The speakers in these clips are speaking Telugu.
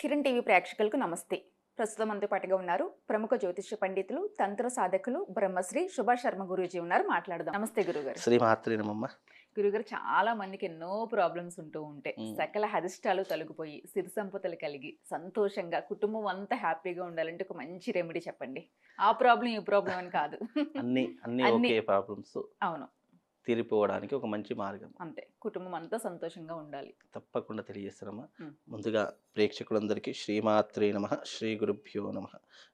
కిరణ్ టీవీ ప్రేక్షకులకు నమస్తే. ప్రస్తుతం మనతో పాటుగా ఉన్నారు ప్రముఖ జ్యోతిష్య పండితులు తంత్ర సాధకులు బ్రహ్మశ్రీ సుభాష్ శర్మ గురూజీ ఉన్నారు. మాట్లాడదాం. నమస్తే గురుగారు. శ్రీ మాత్రేనమ్మ గురుగారు చాలా మందికి ఎన్నో ప్రాబ్లమ్స్ ఉంటూ ఉంటాయి. సకల హరిష్టాలు తొలగిపోయి సిరి సంపదలు కలిగి సంతోషంగా కుటుంబం అంతా హ్యాపీగా ఉండాలంటే ఒక మంచి రెమెడీ చెప్పండి. ఆ ప్రాబ్లం ఈ ప్రాబ్లం అని కాదు. అన్ని అన్ని ప్రాబ్లమ్స్. అవును. తీరిపోవడానికి ఒక మంచి మార్గం. అంతే. కుటుంబం అంతా సంతోషంగా ఉండాలి. తప్పకుండా తెలియజేస్తారమ్మా. ముందుగా ప్రేక్షకులందరికీ శ్రీమాత్రే నమ శ్రీ గురుభ్యో నమ.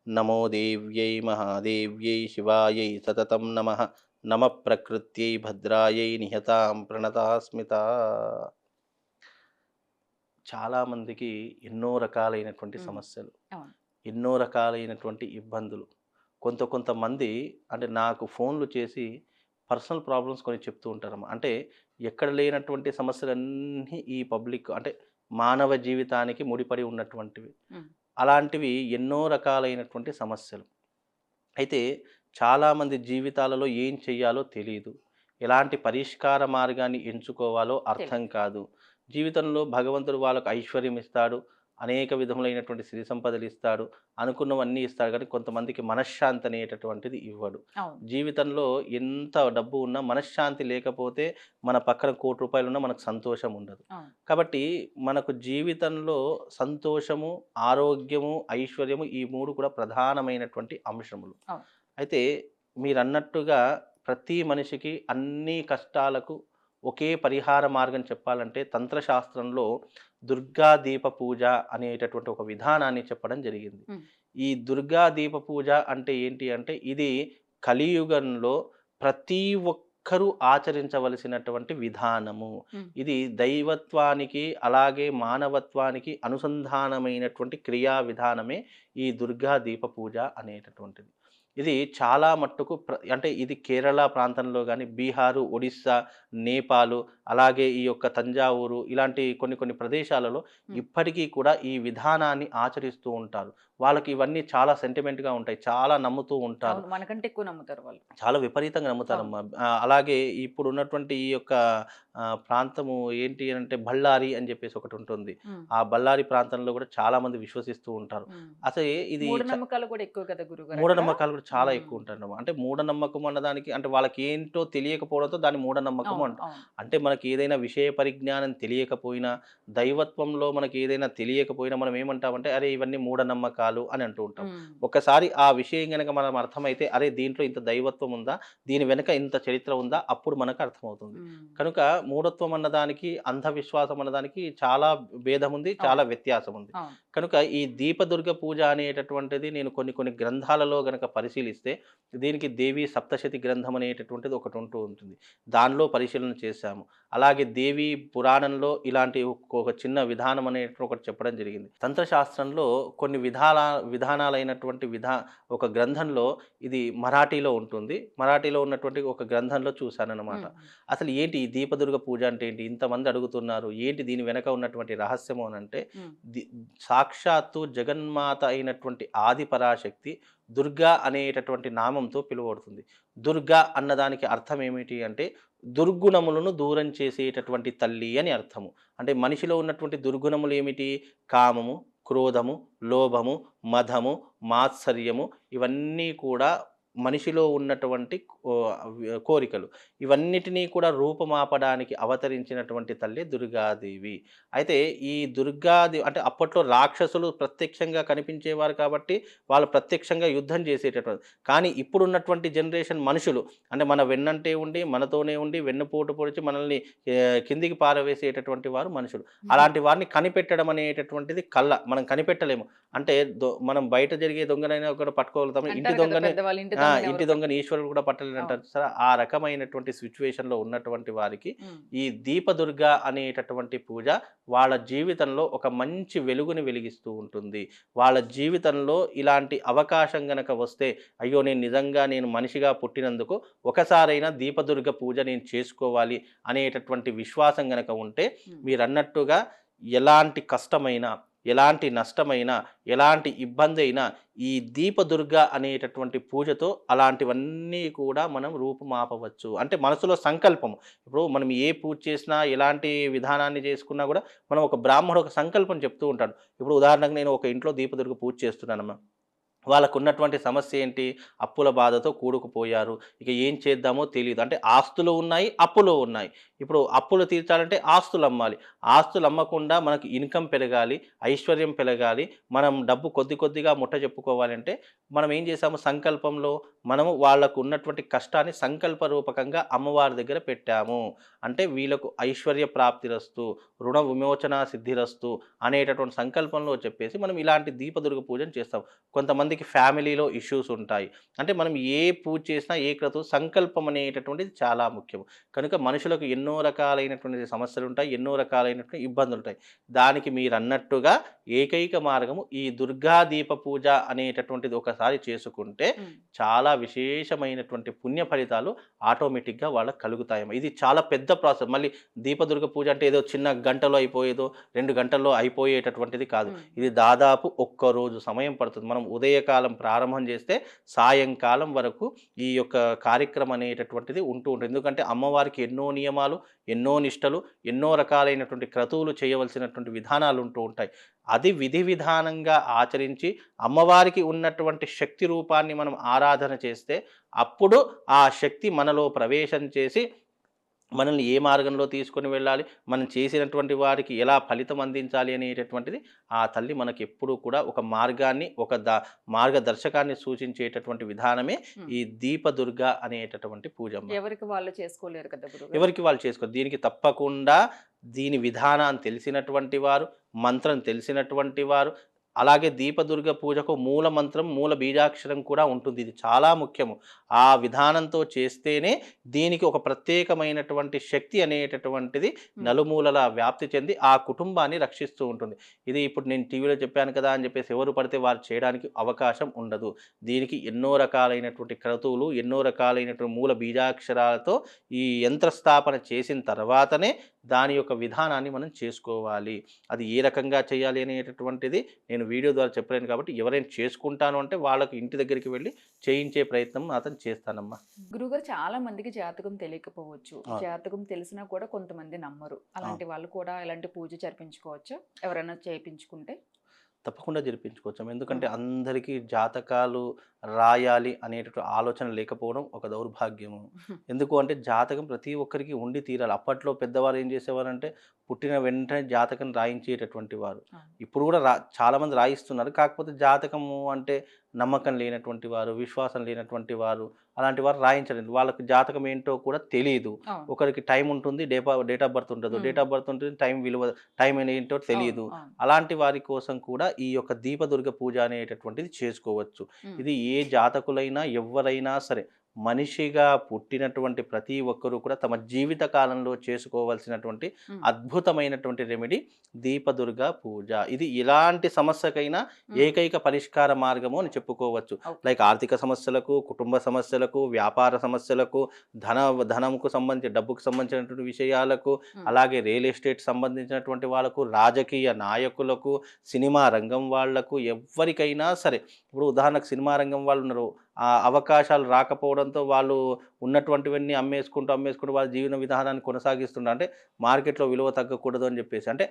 నమో దేవ్యై మహాదేవ్యై శివాయై సతతం నమ. నమ ప్రకృత్యై భద్రాయై నిహతాం ప్రణతాస్మిత. చాలామందికి ఎన్నో రకాలైనటువంటి. సమస్యలు. ఎన్నో రకాలైనటువంటి ఇబ్బందులు. కొంత కొంతమంది అంటే నాకు ఫోన్లు చేసి పర్సనల్ ప్రాబ్లమ్స్ కొన్ని చెప్తూ ఉంటారమ్మా. అంటే ఎక్కడ లేనటువంటి సమస్యలన్నీ ఈ పబ్లిక్ అంటే మానవ జీవితానికి ముడిపడి ఉన్నటువంటివి. అలాంటివి ఎన్నో రకాలైనటువంటి సమస్యలు. అయితే చాలామంది జీవితాలలో ఏం చెయ్యాలో తెలియదు ఎలాంటి పరిష్కార మార్గాన్ని ఎంచుకోవాలో అర్థం కాదు. జీవితంలో భగవంతుడు వాళ్ళకు ఐశ్వర్యం ఇస్తాడు. అనేక విధములైనటువంటి సిరి సంపదలు ఇస్తాడు అనుకున్నవన్నీ ఇస్తాడు కానీ కొంతమందికి మనశ్శాంతి అనేటటువంటిది ఇవ్వడు జీవితంలో ఎంత డబ్బు ఉన్నా మనశ్శాంతి లేకపోతే మన పక్కన కోటి రూపాయలు ఉన్నా మనకు సంతోషం ఉండదు. కాబట్టి మనకు జీవితంలో సంతోషము ఆరోగ్యము ఐశ్వర్యము ఈ మూడు కూడా ప్రధానమైనటువంటి అంశములు. అయితే మీరు అన్నట్టుగా ప్రతి మనిషికి అన్ని కష్టాలకు ఒకే పరిహార మార్గం చెప్పాలంటే తంత్రశాస్త్రంలో దుర్గా దీప పూజ అనేటటువంటి ఒక విధానాన్ని చెప్పడం జరిగింది. ఈ దుర్గా దీప పూజ అంటే ఏంటి అంటే ఇది కలియుగంలో ప్రతి ఒక్కరూ ఆచరించవలసినటువంటి విధానము. ఇది దైవత్వానికి అలాగే మానవత్వానికి అనుసంధానమైనటువంటి క్రియా విధానమే ఈ దుర్గా దీప పూజ అనేటటువంటిది ఇది చాలా మట్టుకు ప్ర అంటే ఇది కేరళ ప్రాంతంలో కానీ బీహారు ఒడిస్సా నేపాలు అలాగే ఈ యొక్క తంజావూరు ఇలాంటి కొన్ని కొన్ని ప్రదేశాలలో. ఇప్పటికీ కూడా ఈ విధానాన్ని ఆచరిస్తూ ఉంటారు. వాళ్ళకి ఇవన్నీ చాలా సెంటిమెంట్గా ఉంటాయి చాలా నమ్ముతూ ఉంటారు. మనకంటే ఎక్కువ నమ్ముతారు వాళ్ళు. చాలా విపరీతంగా నమ్ముతారమ్మా. ఆ, అలాగే ఇప్పుడు ఉన్నటువంటి ఈ యొక్క ప్రాంతము ఏంటి అంటే బళ్ళారి అని చెప్పేసి ఒకటి ఉంటుంది. ఆ బళ్ళారి ప్రాంతంలో కూడా చాలా మంది విశ్వసిస్తూ ఉంటారు. అసలు ఇది మూఢనమ్మకాలు కూడా ఎక్కువ కదా గురుగారు మూఢనమ్మకాలు కూడా చాలా. ఎక్కువ ఉంటారు అంటే మూఢనమ్మకం అన్నదానికి అంటే వాళ్ళకి ఏంటో తెలియకపోవడంతో దాన్ని మూఢనమ్మకం అవును, అంటారు అవును. మనకి ఏదైనా విషయ పరిజ్ఞానం తెలియకపోయినా దైవత్వంలో మనకి ఏదైనా తెలియకపోయినా మనం ఏమంటామంటే అరే ఇవన్నీ మూఢనమ్మకాలు అని అంటూ ఉంటాం. ఒకసారి ఆ విషయం కనుక మనం అర్థమైతే అరే దీంట్లో ఇంత దైవత్వం ఉందా? దీని వెనుక ఇంత చరిత్ర ఉందా? అప్పుడు మనకు అర్థమవుతుంది. కనుక మూఢత్వం అన్నదానికి అంధవిశ్వాసం అన్నదానికి చాలా భేదం ఉంది చాలా వ్యత్యాసం ఉంది. కనుక ఈ దీపదుర్గ పూజ అనేటటువంటిది నేను కొన్ని కొన్ని గ్రంథాలలో గనక పరిశీలిస్తే దీనికి దేవి సప్తశతి గ్రంథం అనేటటువంటిది ఒకటి ఉంటూ ఉంటుంది. దానిలో పరిశీలన చేశాము. అలాగే దేవి పురాణంలో ఇలాంటి ఒక- చిన్న విధానం అనేటువంటి ఒకటి చెప్పడం జరిగింది. తంత్రశాస్త్రంలో కొన్ని విధాల విధానాలైనటువంటి విధా ఒక గ్రంథంలో ఇది మరాఠీలో ఉంటుంది. మరాఠీలో ఉన్నటువంటి ఒక గ్రంథంలో చూశానన్నమాట. అసలు ఏంటి ఈ దీపదుర్గ పూజ అంటే ఏంటి? ఇంతమంది అడుగుతున్నారు. ఏంటి దీని వెనక ఉన్నటువంటి రహస్యము అని అంటే సాక్షాత్తు జగన్మాత అయినటువంటి ఆది పరాశక్తి దుర్గా అనేటటువంటి నామంతో పిలువబడుతుంది. దుర్గా అన్నదానికి అర్థం ఏమిటి అంటే దుర్గుణములను దూరం చేసేటటువంటి తల్లి అని అర్థము. అంటే మనిషిలో ఉన్నటువంటి దుర్గుణములు ఏమిటి? కామము క్రోధము లోభము మధము మాత్సర్యము ఇవన్నీ కూడా మనిషిలో ఉన్నటువంటి కోరికలు. ఇవన్నిటినీ కూడా రూపమాపడానికి అవతరించినటువంటి తల్లి దుర్గాదేవి. అయితే ఈ దుర్గాదేవి అంటే అప్పట్లో రాక్షసులు ప్రత్యక్షంగా కనిపించేవారు కాబట్టి వాళ్ళు ప్రత్యక్షంగా యుద్ధం చేసేటటువంటి కానీ ఇప్పుడున్నటువంటి జనరేషన్ మనుషులు అంటే మన వెన్నంటే ఉండి మనతోనే ఉండి వెన్నుపోటు పొడిచి మనల్ని కిందికి పారవేసేటటువంటి వారు మనుషులు. అలాంటి వారిని కనిపెట్టడం అనేటటువంటిది కళ్ళ మనం కనిపెట్టలేము. అంటే దొ- మనం బయట జరిగే దొంగనైనా ఒకటి పట్టుకోగలుగుతాము. ఇంటి దొంగని ఇంటి దొంగని ఈశ్వరుడు కూడా పట్టలేని అంటారు సరే ఆ రకమైనటువంటి సిచ్యువేషన్లో ఉన్నటువంటి వారికి. ఈ దీపదుర్గ అనేటటువంటి పూజ వాళ్ళ జీవితంలో ఒక మంచి వెలుగుని వెలిగిస్తూ ఉంటుంది వాళ్ళ జీవితంలో ఇలాంటి అవకాశం గనక వస్తే అయ్యో నేను నిజంగా నేను మనిషిగా పుట్టినందుకు ఒకసారైనా దీపదుర్గ పూజ నేను చేసుకోవాలి అనేటటువంటి విశ్వాసం గనక ఉంటే. మీరు అన్నట్టుగా ఎలాంటి కష్టమైనా ఎలాంటి నష్టమైనా ఎలాంటి ఇబ్బంది అయినా ఈ దీపదుర్గ అనేటటువంటి పూజతో అలాంటివన్నీ కూడా మనం రూపుమాపవచ్చు. అంటే మనసులో సంకల్పం. ఇప్పుడు మనం ఏ పూజ చేసినా ఎలాంటి విధానాన్ని చేసుకున్నా కూడా మనం ఒక బ్రాహ్మణుడు ఒక సంకల్పం చెప్తూ ఉంటాడు. ఇప్పుడు ఉదాహరణకు నేను ఒక ఇంట్లో దీపదుర్గ పూజ చేస్తున్నానమ్మా. వాళ్ళకు ఉన్నటువంటి సమస్య ఏంటి? అప్పుల బాధతో కూడుకుపోయారు. ఇక ఏం చేద్దామో తెలియదు అంటే ఆస్తులు ఉన్నాయి అప్పులు ఉన్నాయి. ఇప్పుడు అప్పులు తీర్చాలంటే ఆస్తులు అమ్మాలి. ఆస్తులు అమ్మకుండా మనకు ఇన్కమ్ పెరగాలి ఐశ్వర్యం పెరగాలి మనం డబ్బు కొద్ది కొద్దిగా ముట్ట చెప్పుకోవాలంటే మనం ఏం చేసాము సంకల్పంలో మనము వాళ్ళకు ఉన్నటువంటి కష్టాన్ని సంకల్ప రూపకంగా అమ్మవారి దగ్గర పెట్టాము. అంటే వీళ్ళకు ఐశ్వర్య ప్రాప్తిరస్తు రుణ విమోచన సిద్ధిరస్తు అనేటటువంటి సంకల్పంలో చెప్పేసి మనం ఇలాంటి దీపదుర్గ పూజను చేస్తాం. కొంతమందికి ఫ్యామిలీలో ఇష్యూస్ ఉంటాయి. అంటే మనం ఏ పూజ చేసినా ఏ క్రతు సంకల్పం అనేటటువంటిది చాలా ముఖ్యం. కనుక మనుషులకు ఎన్నో రకాలైనటువంటి సమస్యలు ఉంటాయి ఎన్నో రకాలైనటువంటి ఇబ్బందులు ఉంటాయి దానికి మీరు అన్నట్టుగా ఏకైక మార్గము ఈ దుర్గా దీప పూజ అనేటటువంటిది ఒకసారి చేసుకుంటే. చాలా విశేషమైనటువంటి పుణ్య ఫలితాలు ఆటోమేటిక్గా వాళ్ళకి కలుగుతాయి ఇది చాలా పెద్ద ప్రాసెస్. మళ్ళీ దీపదుర్గ పూజ అంటే ఏదో చిన్న గంటలో అయిపోయేదో రెండు గంటల్లో అయిపోయేటటువంటిది కాదు. ఇది దాదాపు ఒక్క రోజు సమయం పడుతుంది. మనం ఉదయకాలం ప్రారంభం చేస్తే సాయంకాలం వరకు ఈ యొక్క కార్యక్రమం అనేటటువంటిది ఉంటూ ఉంటుంది. ఎందుకంటే అమ్మవారికి ఎన్నో నియమాలు ఎన్నో నిష్టలు ఎన్నో రకాలైనటువంటి క్రతువులు చేయవలసినటువంటి విధానాలు ఉంటూ ఉంటాయి. అది విధి విధానంగా ఆచరించి అమ్మవారికి ఉన్నటువంటి శక్తి రూపాన్ని మనం ఆరాధన చేస్తే అప్పుడు ఆ శక్తి మనలో ప్రవేశం చేసి మనల్ని ఏ మార్గంలో తీసుకొని వెళ్ళాలి మనం చేసినటువంటి వారికి ఎలా ఫలితం అందించాలి అనేటటువంటిది ఆ తల్లి మనకి ఎప్పుడూ కూడా ఒక మార్గాన్ని ఒక ద మార్గదర్శకాన్ని సూచించేటటువంటి విధానమే. ఈ దీపదుర్గ అనేటటువంటి పూజమ్మ ఎవరికి వాళ్ళు చేసుకోలేరు కదా ఎవరికి వాళ్ళు చేసుకో దీనికి తప్పకుండా దీని విధానాన్ని తెలిసినటువంటి వారు మంత్రం తెలిసినటువంటి వారు అలాగే దీపదుర్గ పూజకు మూల మంత్రం మూల బీజాక్షరం కూడా ఉంటుంది. ఇది చాలా ముఖ్యము. ఆ విధానంతో చేస్తేనే దీనికి ఒక ప్రత్యేకమైనటువంటి శక్తి అనేటటువంటిది నలుమూలల వ్యాప్తి చెంది ఆ కుటుంబాన్ని రక్షిస్తూ ఉంటుంది. ఇది ఇప్పుడు నేను టీవీలో చెప్పాను కదా అని చెప్పేసి ఎవరు పడితే వారు చేయడానికి అవకాశం ఉండదు. దీనికి ఎన్నో రకాలైనటువంటి క్రతువులు ఎన్నో రకాలైనటువంటి మూల బీజాక్షరాలతో ఈ యంత్ర స్థాపన చేసిన తర్వాతనే దాని యొక్క విధానాన్ని మనం చేసుకోవాలి. అది ఏ రకంగా చేయాలి అనేటటువంటిది నేను వీడియో ద్వారా చెప్పలేను కాబట్టి ఎవరైనా చేసుకుంటాను అంటే వాళ్ళకు ఇంటి దగ్గరికి వెళ్ళి చేయించే ప్రయత్నం అతను చేస్తానమ్మా. గురుగారు చాలా మందికి జాతకం తెలియకపోవచ్చు. జాతకం తెలిసినా కూడా కొంతమంది నమ్మరు. అలాంటి వాళ్ళు కూడా ఇలాంటి పూజ జరిపించుకోవచ్చు? ఎవరైనా చేయించుకుంటే? తప్పకుండా జరిపించుకోవచ్చు ఎందుకంటే అందరికీ జాతకాలు రాయాలి అనేటటువంటి ఆలోచన లేకపోవడం ఒక దౌర్భాగ్యము. ఎందుకు అంటే జాతకం ప్రతి ఒక్కరికి ఉండి తీరాలి. అప్పట్లో పెద్దవారు ఏం చేసేవారంటే పుట్టిన వెంటనే జాతకం రాయించేటటువంటి వారు. ఇప్పుడు కూడా రా చాలామంది రాయిస్తున్నారు కాకపోతే జాతకము అంటే నమ్మకం లేనటువంటి వారు విశ్వాసం లేనటువంటి వారు అలాంటి వారు రాయించలేదు వాళ్ళకి జాతకం ఏంటో కూడా తెలియదు. ఒకరికి టైం ఉంటుంది డేట్ డేట్ ఆఫ్ బర్త్ ఉండదు. డేట్ ఆఫ్ బర్త్ ఉంటుంది టైం విలువ టైం ఏంటో తెలియదు. అలాంటి వారి కోసం కూడా ఈ యొక్క దీపదుర్గ పూజ అనేటటువంటిది చేసుకోవచ్చు. ఇది ఏ జాతకులైనా ఎవరైనా సరే మనిషిగా పుట్టినటువంటి ప్రతి ఒక్కరూ కూడా తమ జీవిత కాలంలో చేసుకోవాల్సినటువంటి. అద్భుతమైనటువంటి రెమెడీ దీపదుర్గ పూజ ఇది ఎలాంటి సమస్యకైనా. ఏకైక పరిష్కార మార్గము అని చెప్పుకోవచ్చు. లైక్ ఆర్థిక సమస్యలకు కుటుంబ సమస్యలకు వ్యాపార సమస్యలకు ధన ధనంకు సంబంధించి డబ్బుకు సంబంధించినటువంటి విషయాలకు. అలాగే రియల్ ఎస్టేట్ సంబంధించినటువంటి వాళ్ళకు రాజకీయ నాయకులకు సినిమా రంగం వాళ్ళకు ఎవరికైనా సరే ఇప్పుడు ఉదాహరణకు సినిమా రంగం వాళ్ళు ఉన్నారు అవకాశాలు రాకపోవడంతో వాళ్ళు ఉన్నటువంటివన్నీ అమ్మేసుకుంటూ అమ్మేసుకుంటూ వాళ్ళ జీవన విధానాన్ని కొనసాగిస్తున్నారు అంటే మార్కెట్లో విలువ తగ్గకూడదు అని చెప్పేసి. అంటే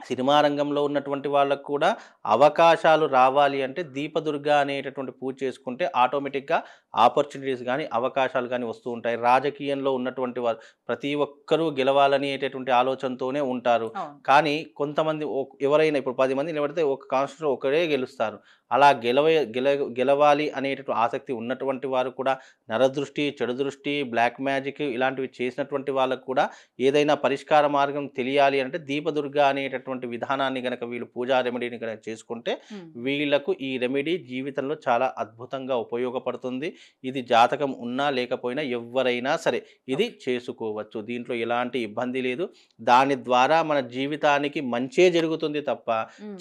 సినిమా రంగంలో ఉన్నటువంటి వాళ్ళకు కూడా అవకాశాలు రావాలి అంటే దీపదుర్గ అనేటటువంటి పూజ చేసుకుంటే ఆటోమేటిక్గా ఆపర్చునిటీస్ కానీ అవకాశాలు కానీ వస్తూ ఉంటాయి. రాజకీయంలో ఉన్నటువంటి వారు ప్రతి ఒక్కరూ గెలవాలనేటటువంటి ఆలోచనతోనే ఉంటారు. కానీ కొంతమంది ఎవరైనా ఇప్పుడు పది మంది నిలబడితే ఒక కాన్స్టిట్యూషన్ ఒకరే గెలుస్తారు. అలా గెలవ గెల గెలవాలి అనేటటువంటి ఆసక్తి ఉన్నటువంటి వారు కూడా నరదృష్టి చెడు దృష్టి బ్లాక్ మ్యాజిక్ ఇలాంటివి చేసినటువంటి వాళ్ళకు కూడా ఏదైనా పరిష్కార మార్గం తెలియాలి అంటే దీపదుర్గ అనేటటువంటి విధానాన్ని గనక వీళ్ళు పూజా రెమెడీని కనుక చేసుకుంటే ఉమ్. వీళ్ళకు ఈ రెమెడీ జీవితంలో చాలా అద్భుతంగా ఉపయోగపడుతుంది ఇది జాతకం ఉన్నా లేకపోయినా ఎవరైనా సరే ఇది చేసుకోవచ్చు దీంట్లో ఎలాంటి ఇబ్బంది లేదు దాని ద్వారా మన జీవితానికి మంచే జరుగుతుంది తప్ప.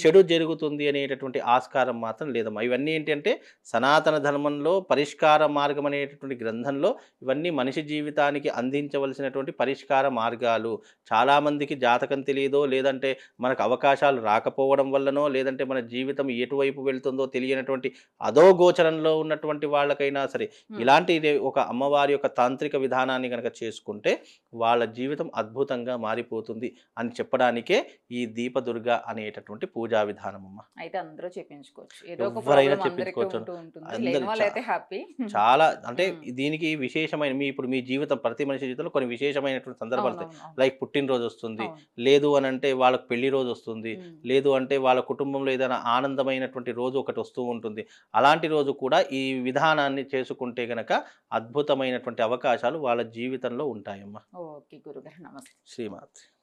చెడు జరుగుతుంది అనేటటువంటి ఆస్కారం మాత్రం లేదమ్మా. ఇవన్నీ ఏంటంటే సనాతన ధర్మంలో పరిష్కార మార్గం అనేటటువంటి గ్రంథంలో ఇవన్నీ మనిషి జీవితానికి అందించవలసినటువంటి పరిష్కార మార్గాలు. చాలామందికి జాతకం తెలియదో లేదంటే మనకు అవకాశాలు రాకపోవడం వల్లనో లేదంటే మన జీవితం ఎటువైపు వెళ్తుందో తెలియనటువంటి అదో గోచరంలో ఉన్నటువంటి వాళ్ళకైనా సరే. ఇలాంటి ఒక అమ్మవారి యొక్క తాంత్రిక విధానాన్ని కనుక చేసుకుంటే వాళ్ళ జీవితం అద్భుతంగా మారిపోతుంది అని చెప్పడానికే ఈ దీపదుర్గ అనేటటువంటి పూజా విధానం అమ్మ అయితే అందరూ చెప్పించుకోవచ్చు. ఎవరైనా చెప్పించుకోవచ్చు. చాలా అంటే. దీనికి విశేషమైన మీ ఇప్పుడు మీ జీవితం ప్రతి మనిషి జీవితంలో కొన్ని విశేషమైనటువంటి సందర్భాలు లైక్ పుట్టినరోజు వస్తుంది లేదు అని అంటే వాళ్ళకి పెళ్ళి రోజు వస్తుంది లేదు అంటే వాళ్ళ కుటుంబంలో ఏదైనా ఆనందమైనటువంటి రోజు ఒకటి వస్తూ ఉంటుంది. అలాంటి రోజు కూడా ఈ విధానాన్ని చేసుకుంటే గనక అద్భుతమైనటువంటి అవకాశాలు వాళ్ళ జీవితంలో ఉంటాయమ్మా. ఓకే గురుగారు నమస్తే. శ్రీమాత్రి.